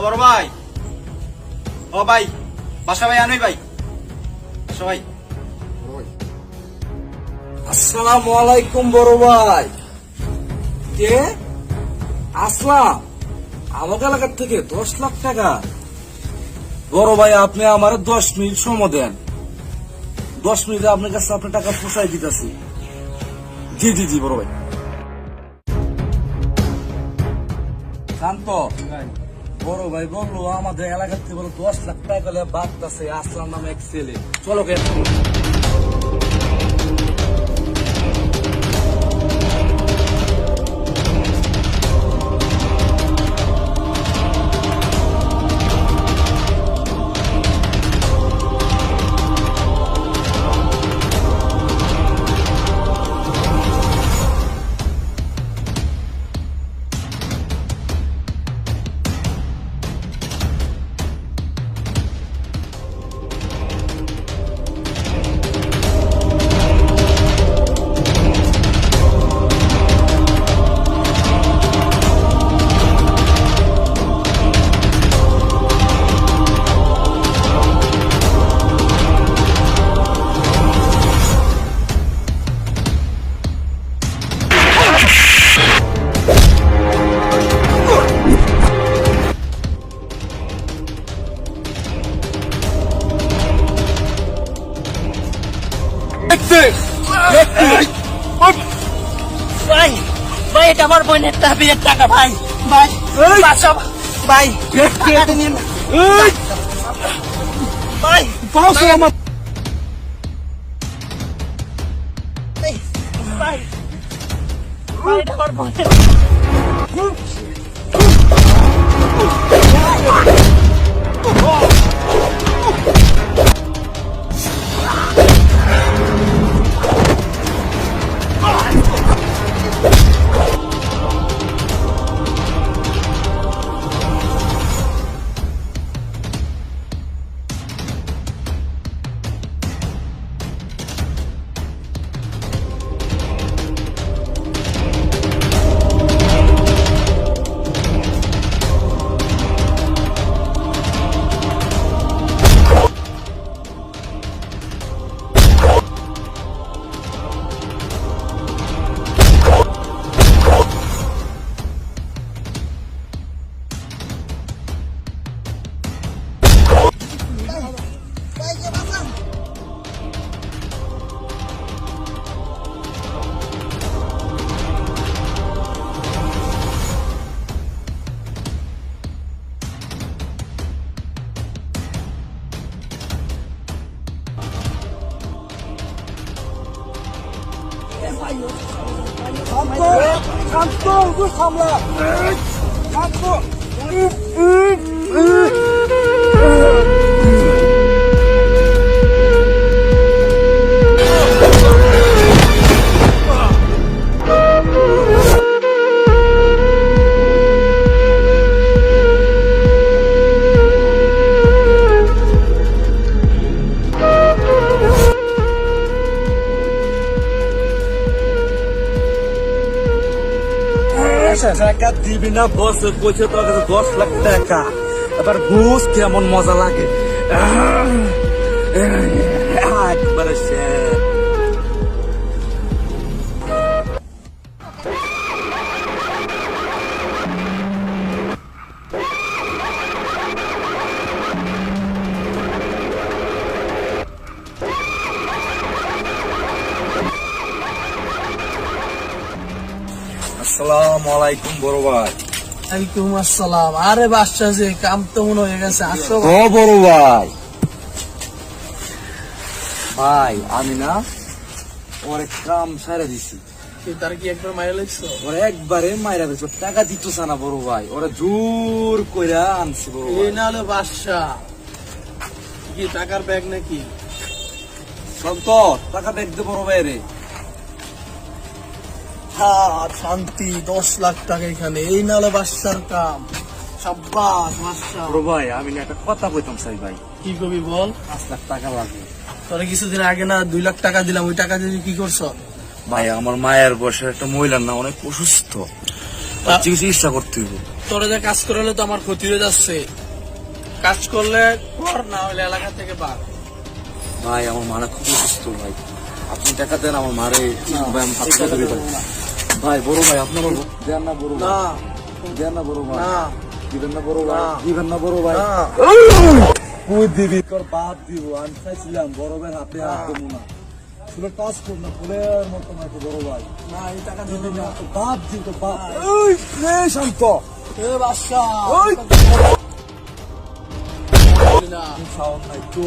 বড় ভাই। ও ভাই বাসা ভাই আনুই ভাই। বাসা ভাই। আসসালামু আলাইকুম বড় ভাই। কে? আসলাম। আমাকে এলাকার থেকে দশ লাখ টাকা। বড় ভাই আপনি আমার দশ মিনিট সময় দেন। দশ মিনিটে আপনার কাছে আপনার টাকা পোষাই দিতেছি। জি জি জি বড় ভাই। শান্ত। বড় ভাই বলল, আমাদের এলাকার থেকে বলো দশ লাখ টাকা বাদ আছে আসলাম নামে এক ছেলে। চলো কেন ভাই ভাই এটা আমার বোনের টা বিয়ের টাকা ভাই। ভাই বাসা ভাই। ভাই আমার ভাই। ভাই ভাই এটা আমার বোনের Kamko! Kamko! Vur kamla! Kamko! Üf! Üf! Üf! টাকা দিবি না বস কইছে তোর কাছে দশ লাখ টাকা এবার বুঝ কেমন মজা লাগে একবারে শেষ আলাইকুম বড় ভাই। ওয়ালাইকুম আসসালাম। আরে বাচ্চা যে কাম তো মনে হয়ে গেছে আসো ও বড় ভাই। ভাই আমি না ওরে কাম সারা দিছি। তার কি একবার মাইরে লাগছো ওরা একবারে মাইরা দিচ্ছে টাকা দিতেছ না বড় ভাই। ওরা জোর কইরা আনছে বড় ভাই। না হলো বাদশা কি টাকার ব্যাগ নাকি? সন্তর টাকা দেখ দে বড় ভাই রে। হ্যাঁ শান্তি দশ লাখ টাকা এখানে। এই না হলো বাদশার কাম। সাব্বাস বাদশা বড় ভাই আমি না একটা কথা কইতাম চাই ভাই। কি কবি বল? পাঁচ লাখ টাকা লাগবে তোরা কিছুদিন আগে না দুই লাখ টাকা দিলাম ওই টাকা দিয়ে কি করছ? ভাই আমার মায়ের বয়সের একটা মহিলার না অনেক অসুস্থ। চিকিৎসা করতে হইব। তোরা যে কাজ করলে তো আমার ক্ষতি হয়ে যাচ্ছে। কাজ করলে কর না হলে এলাকা থেকে বার। ভাই আমার মারা খুব অসুস্থ ভাই। আপনি টাকা দেন আমার মারে ভাই না। বড় ভাই। আপনার দেন না বড় ভাই। না। দেন না বড় ভাই। না। দিবেন না বড় ভাই। না। দিবেন না বড় ভাই। না। তুই দিবি? তোর বাপ দিব। আমি চাইছিলাম বড় ভাই হাতে হাত দেবো না। ফুলে কাজ কর না ফুলের মতো নাকি বড় ভাই। না এই টাকা দিবি না। বাপ দিব তোর বাপ। রে শান্ত। এ বাদশা। ওই! না। তো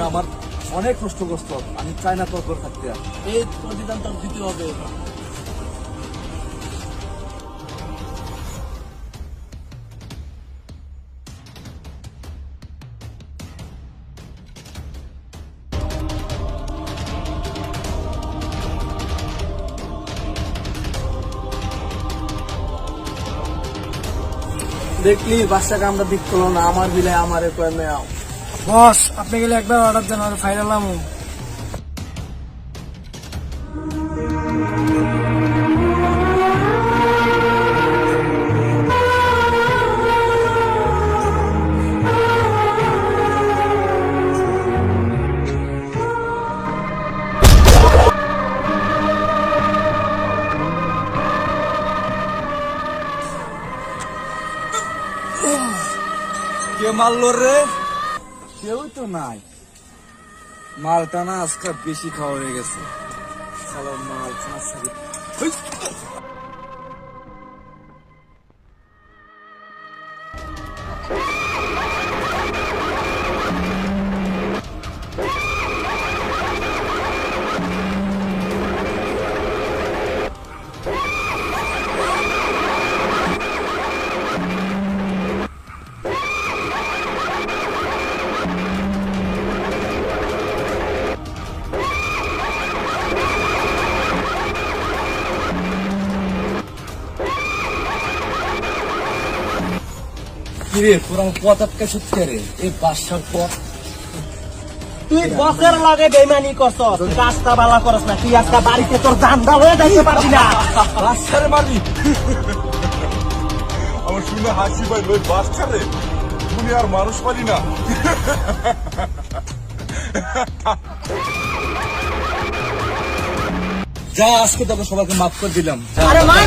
আমার অনেক কষ্ট কষ্ট আমি চাই না তোর তোর থাকতে। এই প্রতিদান তোর দিতে হবে। দেখলি বাচ্চাকে আমরা দিক করল না, আমার বিলে আমার কয়ে নেও। বস, আপনি গেলে একবার অর্ডার দেন আর ফাইনাল আমু মারলো রে? কেউ তো নাই। মালটা না আজকে বেশি খাওয়া হয়ে গেছে। মাল কিরে তোর সত্যি রে। এই বাসার পথ। তুই বসের লগে বেমানি করছ রাস্তা বালা করস না তুই আজকে বাড়িতে তোর জান্দা হয়ে যাইতে পারবি না। আমার শুনে হাসি পাই ওই বাস ছাড়ে তুমি আর মানুষ পারি না। যা আজকে তোকে সবাইকে মাফ করে দিলাম। আরে মার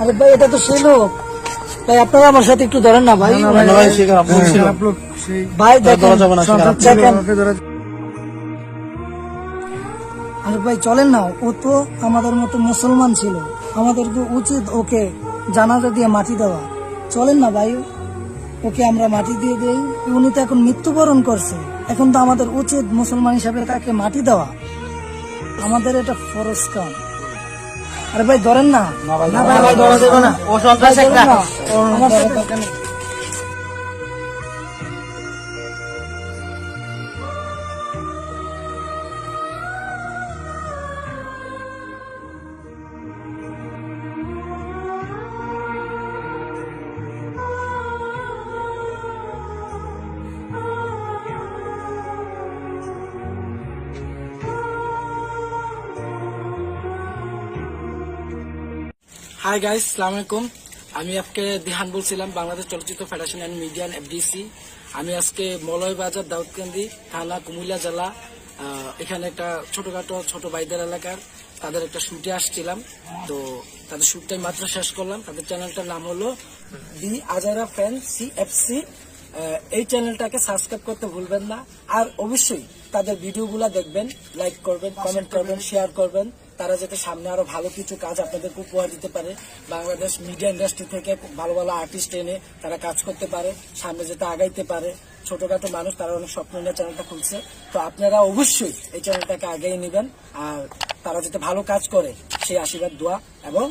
আরে ভাই এটা তো সেই লোক। ভাই আপনারা আমার সাথে একটু ধরেন না ভাই। ভাই দেখেন আরে ভাই চলেন না ও তো আমাদের মতো মুসলমান ছিল। আমাদেরকে উচিত ওকে জানাজা দিয়ে মাটি দেওয়া। চলেন না ভাই ওকে আমরা মাটি দিয়ে দেই। উনি তো এখন মৃত্যুবরণ করছে। এখন তো আমাদের উচিত মুসলমান হিসাবে তাকে মাটি দেওয়া। আমাদের এটা ফরজ কাম। আরে ভাই ধরেন না। না ভাই ধরা দেবো না। ও সন্ত্রাস একটা। হাই গাইস সালাম আলাইকুম আমি আজকে দিহান বলছিলাম, বাংলাদেশ চলচ্চিত্র ফেডারেশন অ্যান্ড মিডিয়ান এফডিসি। আমি আজকে মলয়বাজার দাউদকান্দি থানা কুমিল্লা জেলা এখানে একটা ছোটখাটো ছোট ভাইদের এলাকার তাদের একটা শুটে আসছিলাম। তো তাদের শুটটাই মাত্র শেষ করলাম। তাদের চ্যানেলটার নাম হলো দি আজারা ফ্যান সি এফ সি। এই চ্যানেলটাকে সাবস্ক্রাইব করতে ভুলবেন না। আর অবশ্যই তাদের ভিডিওগুলো দেখবেন, লাইক করবেন, কমেন্ট করবেন, শেয়ার করবেন। তারা যাতে সামনে আরও ভালো কিছু কাজ আপনাদেরকে উপহার দিতে পারে। বাংলাদেশ মিডিয়া ইন্ডাস্ট্রি থেকে ভালো ভালো আর্টিস্ট এনে তারা কাজ করতে পারে সামনে যাতে আগাইতে পারে। ছোটখাটো মানুষ তারা অনেক স্বপ্ন নিয়ে চ্যানেলটা খুলছে। তো আপনারা অবশ্যই এই চ্যানেলটাকে আগেই নেবেন আর তারা যাতে ভালো কাজ করে সেই আশীর্বাদ দোয়া এবং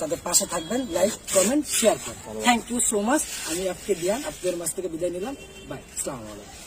তাদের পাশে থাকবেন। লাইক কমেন্ট শেয়ার করবেন। থ্যাংক ইউ সো মাচ আমি আজকে দিয়ান আপনাদের মাছ থেকে বিদায় নিলাম। বাই আসসালামু আলাইকুম।